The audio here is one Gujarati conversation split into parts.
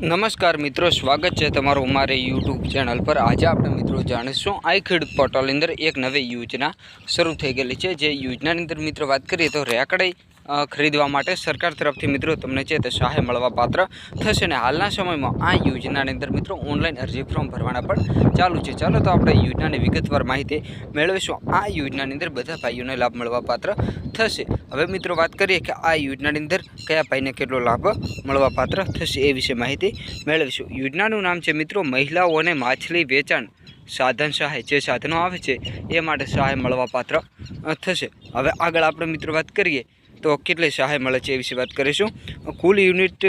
નમસ્કાર મિત્રો, સ્વાગત છે તમારું અમારી યુટ્યુબ ચેનલ પર. આજે આપણે મિત્રો જાણીશું આઈ ખેડૂત પોર્ટલની અંદર એક નવી યોજના શરૂ થઈ ગયેલી છે. જે યોજનાની અંદર મિત્રો વાત કરીએ તો રેકડી ખરીદવા માટે સરકાર તરફથી મિત્રો તમને છે તે સહાય મળવા પાત્ર થશે અને હાલના સમયમાં આ યોજનાની અંદર મિત્રો ઓનલાઈન અરજી ફોર્મ ભરવાના પણ ચાલુ છે. ચાલો તો આપણે યોજનાની વિગતવાર માહિતી મેળવીશું. આ યોજનાની અંદર બધા ભાઈઓને લાભ મળવા પાત્ર થશે. હવે મિત્રો વાત કરીએ કે આ યોજનાની અંદર કયા ભાઈને કેટલો લાભ મળવા પાત્ર થશે એ વિશે માહિતી મેળવીશું. યોજનાનું નામ છે મિત્રો મહિલાઓને માછલી વેચાણ સાધન સહાય. જે સાધનો આવે છે એ માટે સહાય મળવા પાત્ર થશે. હવે આગળ આપણે મિત્રો વાત કરીએ તો કેટલી સહાય મળે છે એ વિશે વાત કરીશું. કુલ યુનિટ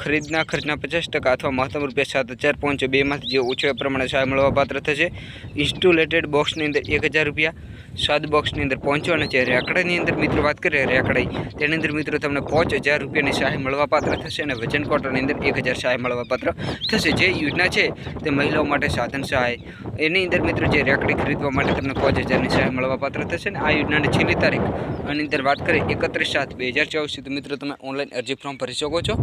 ખરીદના ખર્ચના પચાસ ટકા અથવા મહત્તમ રૂપિયા સાત હજાર પોઈન્ટ બેમાંથી જે ઓછો પ્રમાણે સહાય મળવા પાત્ર થશે. ઇન્સ્ટોલેટેડ બોક્સની અંદર એક હજાર રૂપિયા સાત બોક્સની અંદર પહોંચો અને જે રેકડાની અંદર મિત્રો વાત કરીએ, રેકડાઈ. તેની અંદર મિત્રો તમને પાંચ હજાર રૂપિયાની સહાય મળવા પાત્ર થશે અને વજન કોટાની અંદર એક હજાર સહાય મળવા પાત્ર થશે. જે યોજના છે તે મહિલાઓ માટે સાધન સહાય. એની અંદર મિત્રો જે રેકડી ખરીદવા માટે તમને પાંચ હજારની સહાય મળવા પાત્ર થશે ને આ યોજનાની છેલ્લી તારીખ આની અંદર વાત કરીએ, એકત્રીસ સાત બે હજાર ચોવીસ સુધી મિત્રો તમે ઓનલાઈન અરજી ફોર્મ ભરી શકો છો.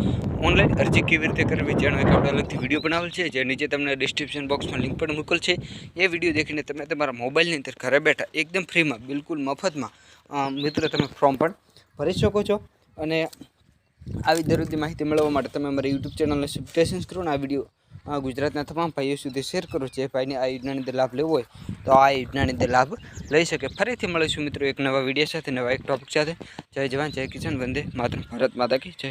ઓનલાઈન અરજી કેવી રીતે કરવી જેનો એક આપણે અલગથી વીડિયો બનાવેલ છે, જે નીચે તમને ડિસ્ક્રિપ્શન બોક્સમાં લિંક પણ મોકલ છે. એ વીડિયો દેખીને તમે તમારા મોબાઈલની અંદર ઘરે બેઠા એકદમ ફ્રીમાં, બિલકુલ મફતમાં. મિત્ર, તમે ફોર્મ પણ ભરી શકો છો. અને આવી દરરોજની માહિતી મેળવવા માટે તમે અમારી યુટ્યુબ ચેનલને સબસ્ક્રાઈબ કરો અને આ વીડિયો ગુજરાતના તમામ ભાઈઓ સુધી શેર કરો. જે ભાઈને આ યોજનાની અંદર લાભ લેવો હોય, તો આ યોજનાની અંદર લાભ લઈ શકે. ફરીથી મળીશું મિત્રો એક નવા વીડિયો સાથે, નવા એક ટોપિક સાથે. જય જવાન, જય કિસાન, વંદે માત્ર ભારત માતા કી જય.